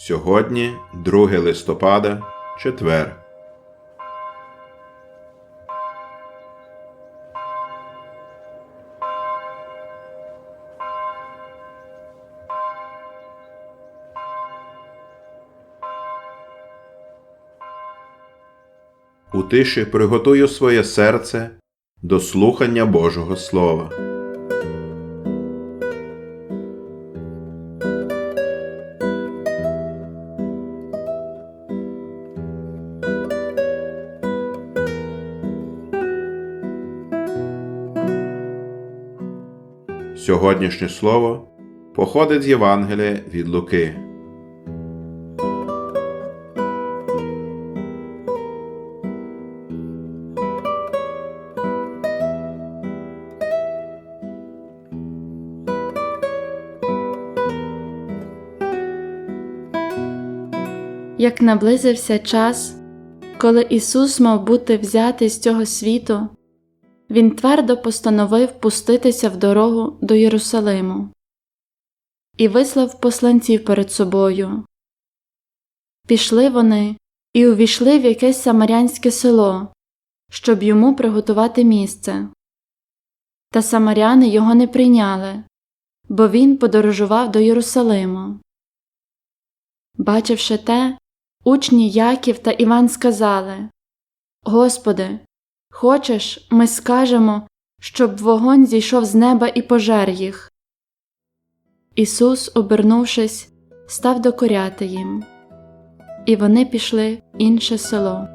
Сьогодні 2 листопада, четвер. У тиші приготую своє серце до слухання Божого Слова. Сьогоднішнє слово походить з Євангелія від Луки. Як наблизився час, коли Ісус мав бути взятий з цього світу, Він твердо постановив пуститися в дорогу до Єрусалиму і вислав посланців перед собою. Пішли вони і увійшли в якесь самарянське село, щоб йому приготувати місце. Та самаряни його не прийняли, бо він подорожував до Єрусалиму. Бачивши те, учні Яків та Іван сказали Господи, хочеш, ми скажемо, щоб вогонь зійшов з неба і пожер їх. Ісус, обернувшись, став докоряти їм, і вони пішли в інше село.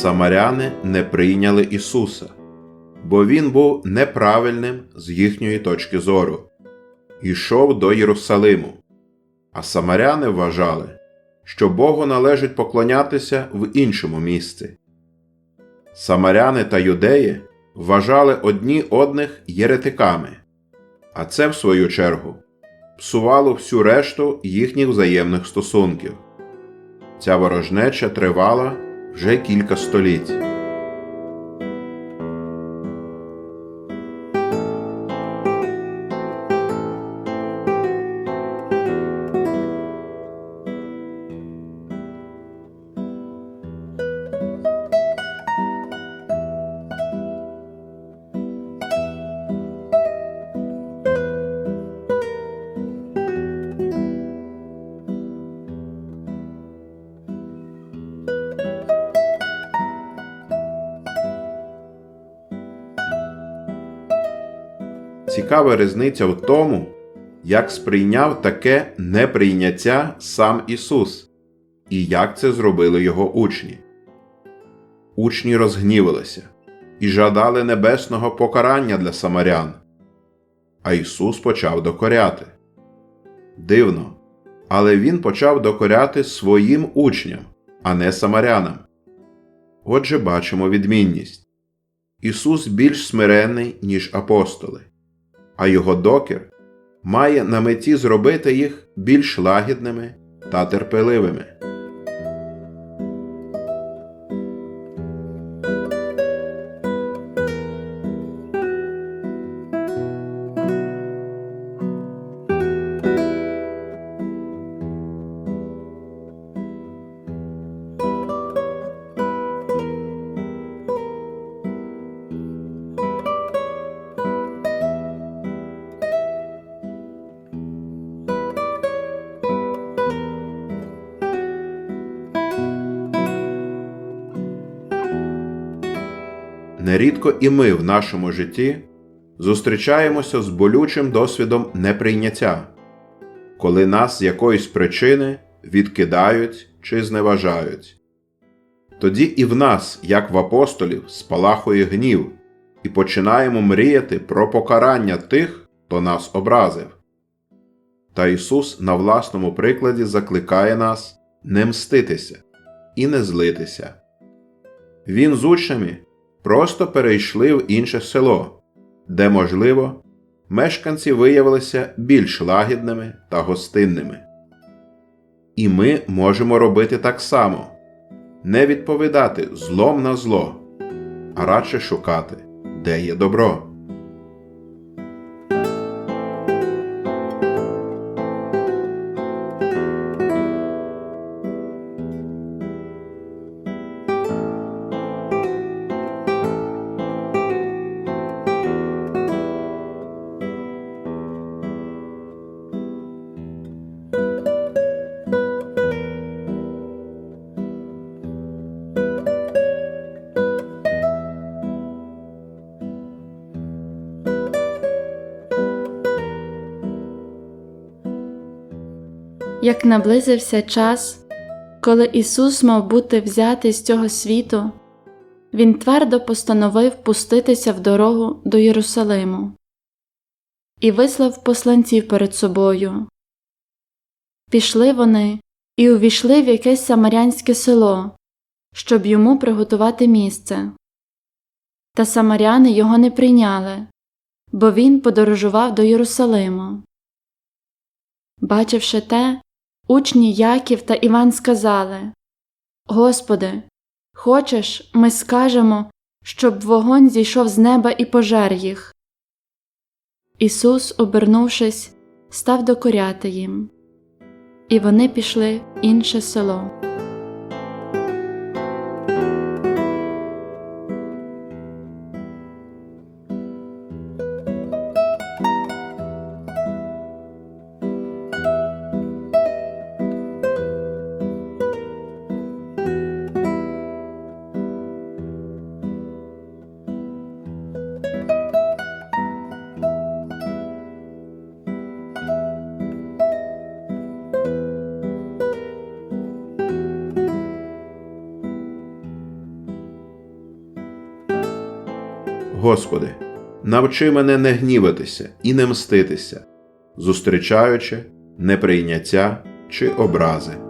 Самаряни не прийняли Ісуса, бо Він був неправильним з їхньої точки зору, йшов до Єрусалиму, а самаряни вважали, що Богу належить поклонятися в іншому місці. Самаряни та юдеї вважали одні одних єретиками, а це, в свою чергу, псувало всю решту їхніх взаємних стосунків. Ця ворожнеча тривала вже кілька століть. Цікава різниця в тому, як сприйняв таке неприйняття сам Ісус, і як це зробили його учні. Учні розгнівалися і жадали небесного покарання для самарян. А Ісус почав докоряти. Дивно, але Він почав докоряти своїм учням, а не самарянам. Отже, бачимо відмінність. Ісус більш смиренний, ніж апостоли а його докір має на меті зробити їх більш лагідними та терпеливими. Нерідко і ми в нашому житті зустрічаємося з болючим досвідом неприйняття, коли нас з якоїсь причини відкидають чи зневажають. Тоді і в нас, як в апостолів, спалахує гнів, і починаємо мріяти про покарання тих, то нас образив. Та Ісус на власному прикладі закликає нас не мститися і не злитися. Він з учнями просто перейшли в інше село, де, можливо, мешканці виявилися більш лагідними та гостинними. І ми можемо робити так само не відповідати злом на зло, а радше шукати, де є добро. Як наблизився час, коли Ісус мав бути взятий з цього світу, Він твердо постановив пуститися в дорогу до Єрусалиму і вислав посланців перед собою. Пішли вони і увійшли в якесь самарянське село, щоб йому приготувати місце. Та самаряни його не прийняли, бо він подорожував до Єрусалиму. Бачивши те, учні Яків та Іван сказали Господи, хочеш, ми скажемо, щоб вогонь зійшов з неба і пожер їх. Ісус, обернувшись, став докоряти їм, і вони пішли в інше село. Господи, навчи мене не гніватися і не мститися, зустрічаючи неприйняття чи образи.